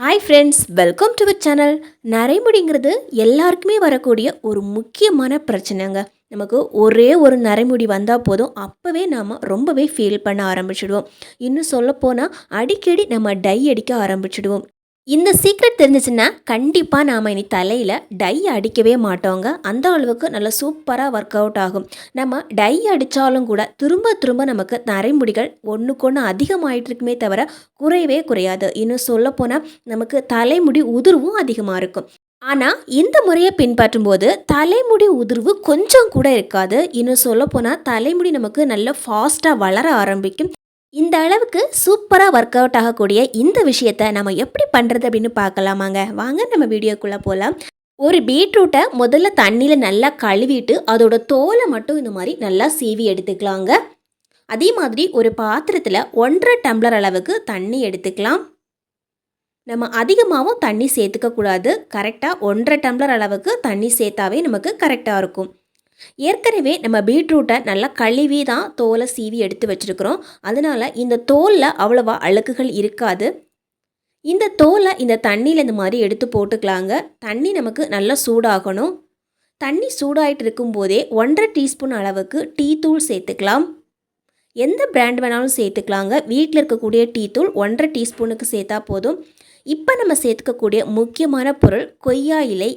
Hi friends welcome to channel நரைமுடிங்கிறது எல்லாருக்குமே வரக்கூடிய ஒரு முக்கியமான பிரச்சனைங்க. நமக்கு ஒரே ஒரு நரைமுடி வந்தால் போதும். அப்போவே நாம் ரொம்பவே ஃபீல் பண்ண ஆரம்பிச்சிடுவோம். இன்னும் சொல்லப்போனால் அடிக்கடி நம்ம டை அடிக்க ஆரம்பிச்சிடுவோம். இந்த சீக்ரெட் தெரிஞ்சிச்சுன்னா கண்டிப்பாக நாம் இனி தலையில் டை அடிக்கவே மாட்டோங்க. அந்த அளவுக்கு நல்லா சூப்பராக ஒர்க் அவுட் ஆகும். நம்ம டை அடித்தாலும் கூட திரும்ப திரும்ப நமக்கு நரைமுடிகள் ஒன்றுக்கு ஒன்று அதிகமாயிட்டு இருக்குமே தவிர குறையவே குறையாது. இன்னும் சொல்லப்போனால் நமக்கு தலைமுடி உதிர்வும் அதிகமாக இருக்கும். ஆனால் இந்த முறையை பின்பற்றும் போது தலைமுடி உதிர்வு கொஞ்சம் கூட இருக்காது. இன்னும் சொல்லப்போனால் தலைமுடி நமக்கு நல்ல ஃபாஸ்ட்டாக வளர ஆரம்பிக்கும். இந்த அளவுக்கு சூப்பராக ஒர்க் அவுட் ஆகக்கூடிய இந்த விஷயத்த நம்ம எப்படி பண்ணுறது அப்படின்னு பார்க்கலாமாங்க. வாங்க நம்ம வீடியோக்குள்ளே போகலாம் ஒரு பீட்ரூட்டை முதல்ல தண்ணியில் நல்லா கழுவிட்டு அதோட தோலை மட்டும் இந்த மாதிரி நல்லா சீவி எடுத்துக்கலாங்க. அதே மாதிரி ஒரு பாத்திரத்தில் ஒன்றரை டம்ளர் அளவுக்கு தண்ணி எடுத்துக்கலாம். நம்ம அதிகமாகவும் தண்ணி சேர்த்துக்கக்கூடாது கரெக்டாக ஒன்றரை டம்ளர் அளவுக்கு தண்ணி சேர்த்தாவே நமக்கு கரெக்டாக இருக்கும். ஏற்கனவே நம்ம பீட்ரூட்டை நல்லா கழுவி தான் தோலை சீவி எடுத்து வச்சுருக்குறோம். அதனால் இந்த தோலில் அவ்வளோவா அழுக்குகள் இருக்காது. இந்த தோலை இந்த தண்ணியில் இந்த மாதிரி எடுத்து போட்டுக்கலாங்க. தண்ணி நமக்கு நல்லா சூடாகணும். தண்ணி சூடாயிட்டு இருக்கும்போதே ஒன்றரை டீஸ்பூன் அளவுக்கு டீ தூள் சேர்த்துக்கலாம். எந்த பிராண்ட் வேணாலும் சேர்த்துக்கலாங்க. வீட்டில் இருக்கக்கூடிய டீ தூள் ஒன்றரை டீஸ்பூனுக்கு சேர்த்தா போதும். இப்போ நம்ம சேர்த்துக்கக்கூடிய முக்கியமான பொருள் கொய்யா இலை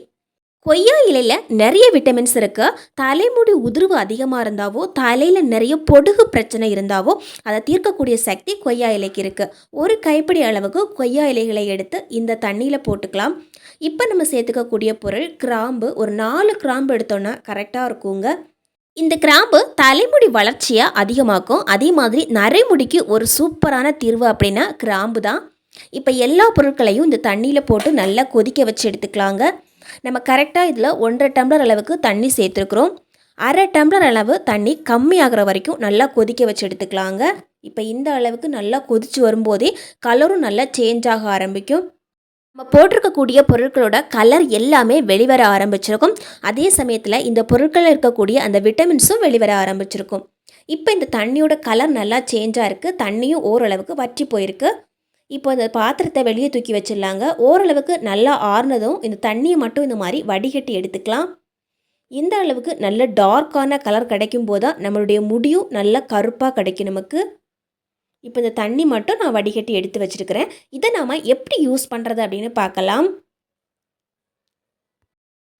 கொய்யா இலையில் நிறைய விட்டமின்ஸ் இருக்கு. தலைமுடி உதிர்வு அதிகமாக இருந்தாவோ தலையில் நிறைய பொடுகு பிரச்சனை இருந்தாவோ அதை தீர்க்கக்கூடிய சக்தி கொய்யா இலைக்கு இருக்குது ஒரு கைப்பிடி அளவுக்கு கொய்யா இலைகளை எடுத்து இந்த தண்ணியில் போட்டுக்கலாம். இப்போ நம்ம சேர்த்துக்கக்கூடிய பொருள் கிராம்பு. ஒரு நாலு கிராம்பு எடுத்தோன்னா கரெக்டாக இருக்குங்க. இந்த கிராம்பு தலைமுடி வளர்ச்சியை அதிகமாக்கும். அதே மாதிரி நரைமுடிக்கு ஒரு சூப்பரான தீர்வு அப்படின்னா கிராம்பு தான். இப்போ எல்லா பொருட்களையும் இந்த தண்ணியில் போட்டு நல்லா கொதிக்க வச்சு எடுத்துக்கலாங்க. நம்ம கரெக்டாக இதில் ஒன்றரை டம்ளர் அளவுக்கு தண்ணி சேர்த்துருக்குறோம். அரை டம்ளர் அளவு தண்ணி கம்மியாகிற வரைக்கும் நல்லா கொதிக்க வச்சு எடுத்துக்கலாங்க. இப்போ இந்த அளவுக்கு நல்லா கொதிச்சு வரும்போதே கலரும் நல்லா சேஞ்ச் ஆக ஆரம்பிக்கும். நம்ம போட்டிருக்கக்கூடிய பொருட்களோட கலர் எல்லாமே வெளிவர ஆரம்பிச்சிருக்கும். அதே சமயத்தில் இந்த பொருட்களில் இருக்கக்கூடிய அந்த விட்டமின்ஸும் வெளிவர ஆரம்பிச்சிருக்கும். இப்போ இந்த தண்ணியோட கலர் நல்லா சேஞ்சாக இருக்குது தண்ணியும் ஓரளவுக்கு வற்றி போயிருக்கு. இப்போ அந்த பாத்திரத்தை வெளியே தூக்கி வச்சிடலாங்க. ஓரளவுக்கு நல்லா ஆறுனதும் இந்த தண்ணியை மட்டும் இந்த மாதிரி வடிகட்டி எடுத்துக்கலாம். இந்த அளவுக்கு நல்ல டார்க்கான கலர் கிடைக்கும் போது தான் நம்மளுடைய முடியும் நல்ல கருப்பாக கிடைக்கும் நமக்கு. இப்போ இந்த தண்ணி மட்டும் நான் வடிகட்டி எடுத்து வச்சுருக்கிறேன். இதை நாம் எப்படி யூஸ் பண்ணுறது அப்படின்னு பார்க்கலாம்.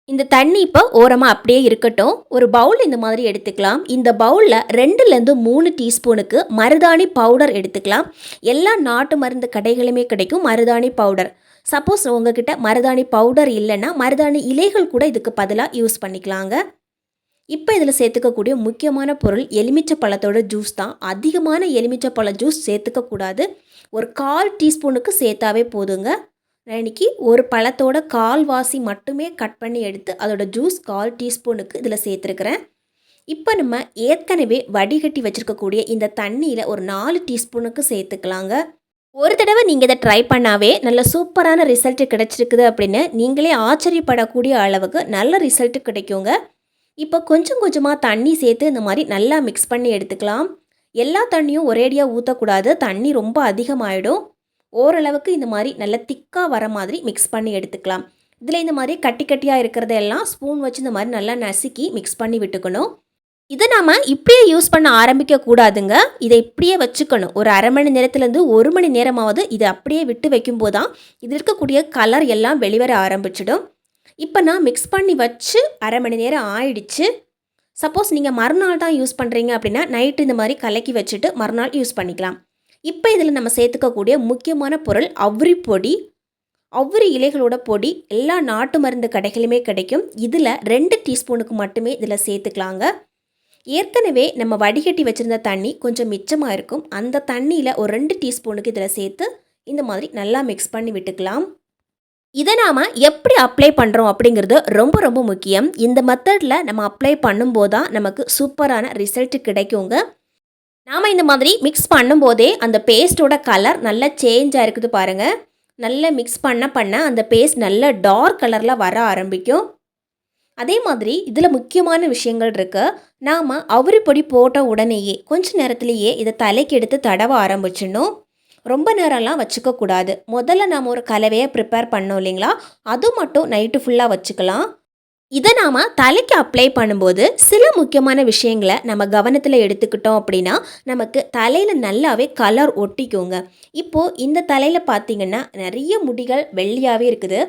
இந்த தண்ணி இப்போ ஓரமாக அப்படியே இருக்கட்டும். ஒரு பவுல் இந்த மாதிரி எடுத்துக்கலாம். இந்த பவுலில் ரெண்டுலேருந்து மூணு டீஸ்பூனுக்கு மருதாணி பவுடர் எடுத்துக்கலாம். எல்லா நாட்டு மருந்து கடைகளுமே கிடைக்கும் மருதாணி பவுடர் சப்போஸ் உங்ககிட்ட மருதாணி பவுடர் இல்லைன்னா மருதாணி இலைகள் கூட இதுக்கு பதிலாக யூஸ் பண்ணிக்கலாங்க. இப்போ இதில் சேர்த்துக்கக்கூடிய முக்கியமான பொருள் எலுமிச்சை பழத்தோட ஜூஸ் தான். அதிகமான எலுமிச்சை பழ ஜூஸ் சேர்த்துக்கக்கூடாது. ஒரு கால் டீஸ்பூனுக்கு சேர்த்தாவே போதுங்க. இன்றைக்கி ஒரு பழத்தோட கால்வாசி மட்டுமே கட் பண்ணி எடுத்து அதோட ஜூஸ் கால் டீஸ்பூனுக்கு இதில் சேர்த்துருக்குறேன். இப்போ நம்ம ஏற்கனவே வடிகட்டி வச்சுருக்கக்கூடிய இந்த தண்ணியில் ஒரு நாலு டீஸ்பூனுக்கு சேர்த்துக்கலாங்க. ஒரு தடவை நீங்கள் இதை ட்ரை பண்ணாவே நல்ல சூப்பரான ரிசல்ட் கிடச்சிருக்குது அப்படின்னு நீங்களே ஆச்சரியப்படக்கூடிய அளவுக்கு நல்ல ரிசல்ட் கிடைக்குங்க. இப்போ கொஞ்சம் கொஞ்சமாக தண்ணி சேர்த்து இந்த மாதிரி நல்லா மிக்ஸ் பண்ணி எடுத்துக்கலாம். எல்லா தண்ணியும் ஒரேடியாக ஊற்றக்கூடாது தண்ணி ரொம்ப அதிகமாகிடும் ஓரளவுக்கு இந்த மாதிரி நல்ல திக்காக வர மாதிரி மிக்ஸ் பண்ணி எடுத்துக்கலாம். இதில் இந்த மாதிரி கட்டி கட்டியாக இருக்கிறதெல்லாம் ஸ்பூன் வச்சு இந்த மாதிரி நல்லா நசுக்கி மிக்ஸ் பண்ணி விட்டுக்கணும். இதை நாம் இப்படியே யூஸ் பண்ண ஆரம்பிக்க கூடாதுங்க. இதை இப்படியே வச்சுக்கணும். ஒரு அரை மணி நேரத்துலேருந்து ஒரு மணி நேரமாவது இதை அப்படியே விட்டு வைக்கும்போது தான் இதில் இருக்கக்கூடிய கலர் எல்லாம் வெளிவர ஆரம்பிச்சிடும். இப்போ நான் மிக்ஸ் பண்ணி வச்சு அரை மணி நேரம் ஆயிடுச்சு. சப்போஸ் நீங்கள் மறுநாள் தான் யூஸ் பண்ணுறீங்க அப்படின்னா நைட்டு இந்த மாதிரி கலக்கி வச்சுட்டு மறுநாள் யூஸ் பண்ணிக்கலாம். இப்போ இதில் நம்ம சேர்த்துக்கக்கூடிய முக்கியமான பொருள் அவ்ரி பொடி. அவ்ரி இலைகளோட பொடி எல்லா நாட்டு மருந்து கடைகளுமே கிடைக்கும். இதில் ரெண்டு டீஸ்பூனுக்கு மட்டுமே இதில் சேர்த்துக்கலாங்க. ஏற்கனவே நம்ம வடிகட்டி வச்சுருந்த தண்ணி கொஞ்சம் மிச்சமாக இருக்கும். அந்த தண்ணியில் ஒரு ரெண்டு டீஸ்பூனுக்கு இதில் சேர்த்து இந்த மாதிரி நல்லா மிக்ஸ் பண்ணி விட்டுக்கலாம். இதை நாம் எப்படி அப்ளை பண்ணுறோம் அப்படிங்கிறது ரொம்ப ரொம்ப முக்கியம். இந்த மெத்தடில் நம்ம அப்ளை பண்ணும்போது தான் நமக்கு சூப்பரான ரிசல்ட் கிடைக்குங்க. நாம் இந்த மாதிரி மிக்ஸ் பண்ணும்போதே அந்த பேஸ்ட்டோட கலர் நல்லா சேஞ்ச் ஆகிருக்குது பாருங்கள் நல்லா மிக்ஸ் பண்ண பண்ண அந்த பேஸ்ட் நல்ல டார்க் கலரில் வர ஆரம்பிக்கும். அதே மாதிரி இதில் முக்கியமான விஷயங்கள் இருக்குது நாம் அவரி பொடி போட்ட உடனேயே கொஞ்ச நேரத்துலேயே இதை தலைக்கு எடுத்து தடவ ஆரம்பிச்சிடணும். ரொம்ப நேரம்லாம் வச்சுக்கக்கூடாது. முதல்ல நாம் ஒரு கலவையை ப்ரிப்பேர் பண்ணோம் இல்லைங்களா? அது மட்டும் நைட்டு ஃபுல்லாக வச்சுக்கலாம். இதை நாம் தலைக்கு அப்ளை பண்ணும்போது சில முக்கியமான விஷயங்களை நம்ம கவனத்தில் எடுத்துக்கிட்டோம் அப்படின்னா நமக்கு தலையில் நல்லாவே கலர் ஒட்டிக்குங்க. இப்போது இந்த தலையில் பார்த்தீங்கன்னா நிறைய முடிகள் வெள்ளையாகவே இருக்குது.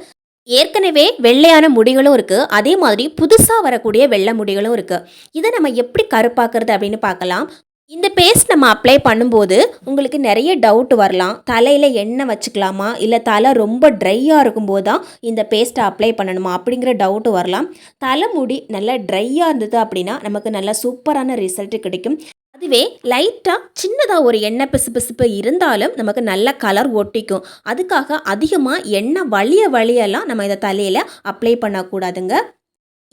ஏற்கனவே வெள்ளையான முடிகளும் இருக்குது அதே மாதிரி புதுசாக வரக்கூடிய வெள்ளை முடிகளும் இருக்குது இதை நம்ம எப்படி கருப்பாக்குறது அப்படின்னு பார்க்கலாம். இந்த பேஸ்ட் நம்ம அப்ளை பண்ணும்போது உங்களுக்கு நிறைய டவுட் வரலாம். தலையில் எண்ணெய் வச்சுக்கலாமா? இல்லை தலை ரொம்ப ட்ரையாக இருக்கும்போது தான் இந்த பேஸ்ட்டை அப்ளை பண்ணணுமா? அப்படிங்கிற டவுட்டு வரலாம். தலைமுடி நல்லா ட்ரையாக இருந்தது அப்படின்னா நமக்கு நல்ல சூப்பரான ரிசல்ட் கிடைக்கும். அதுவே லைட்டாக சின்னதாக ஒரு எண்ணெய் பிசு பிசுப்பு இருந்தாலும் நமக்கு நல்ல கலர் ஒட்டிக்கும். அதுக்காக அதிகமாக எண்ணெய் வழிய வழியெல்லாம் நம்ம இதை தலையில் அப்ளை பண்ணக்கூடாதுங்க.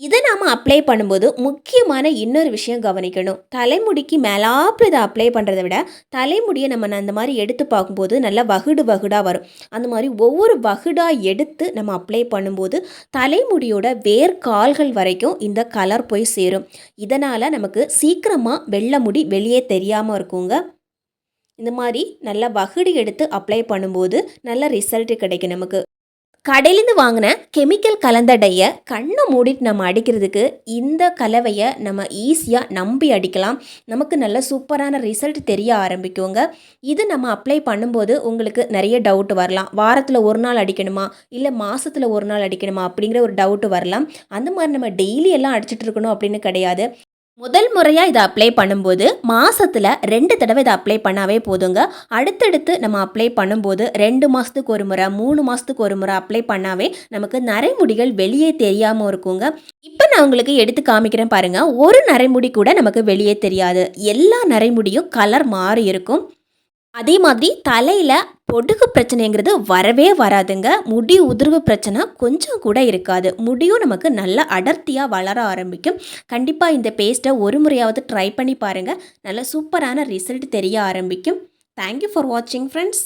இதை நாம் அப்ளை பண்ணும்போது முக்கியமான இன்னொரு விஷயம் கவனிக்கணும். தலைமுடிக்கு மேலாப்பில் இதை அப்ளை பண்ணுறதை விட தலைமுடியை நம்ம அந்த மாதிரி எடுத்து பார்க்கும்போது நல்லா வகுடு வகுடாக வரும். அந்த மாதிரி ஒவ்வொரு வகுடாக எடுத்து நம்ம அப்ளை பண்ணும்போது தலைமுடியோட வேர் கால்கள் வரைக்கும் இந்த கலர் போய் சேரும். இதனால் நமக்கு சீக்கிரமாக வெள்ளை முடி வெளியே தெரியாமல் இருக்குங்க. இந்த மாதிரி நல்லா வகுடு எடுத்து அப்ளை பண்ணும்போது நல்ல ரிசல்ட்டு கிடைக்கும் நமக்கு. கடையிலேருந்து வாங்கின கெமிக்கல் கலந்த டையை கண்ணை மூடிட்டு நம்ம அடிக்கிறதுக்கு இந்த கலவையை நம்ம ஈஸியாக நம்பி அடிக்கலாம். நமக்கு நல்ல சூப்பரான ரிசல்ட் தெரிய ஆரம்பிக்குங்க. இது நம்ம அப்ளை பண்ணும்போது உங்களுக்கு நிறைய டவுட் வரலாம். வாரத்தில் ஒரு நாள் அடிக்கணுமா? இல்லை மாதத்தில் ஒரு நாள் அடிக்கணுமா? அப்படிங்கிற ஒரு டவுட் வரலாம். அந்த மாதிரி நம்ம டெய்லி எல்லாம் அடிச்சிட்டு இருக்கணும் அப்படின்னு கிடையாது. முதல் முறையாக இதை அப்ளை பண்ணும்போது மாதத்தில் ரெண்டு தடவை இதை அப்ளை பண்ணாவே போதுங்க. அடுத்தடுத்து நம்ம அப்ளை பண்ணும்போது ரெண்டு மாதத்துக்கு ஒரு முறை மூணு மாதத்துக்கு ஒரு முறை அப்ளை பண்ணாவே நமக்கு நரைமுடிகள் வெளியே தெரியாமல் இருக்குங்க. இப்போ நான் உங்களுக்கு எடுத்து காமிக்கிறேன் பாருங்கள் ஒரு நரைமுடி கூட நமக்கு வெளியே தெரியாது. எல்லா நரைமுடியும் கலர் மாறி இருக்கும். அதே மாதிரி தலையில் பொடுகு பிரச்சனைங்கிறது வரவே வராதுங்க. முடி உதிர்வு பிரச்சனை கொஞ்சம் கூட இருக்காது. முடியும் நமக்கு நல்லா அடர்த்தியாக வளர ஆரம்பிக்கும். கண்டிப்பாக இந்த பேஸ்ட்டை ஒரு முறையாவது ட்ரை பண்ணி பாருங்கள் நல்ல சூப்பரான ரிசல்ட் தெரிய ஆரம்பிக்கும். தேங்க்யூ ஃபார் வாட்சிங் ஃப்ரெண்ட்ஸ்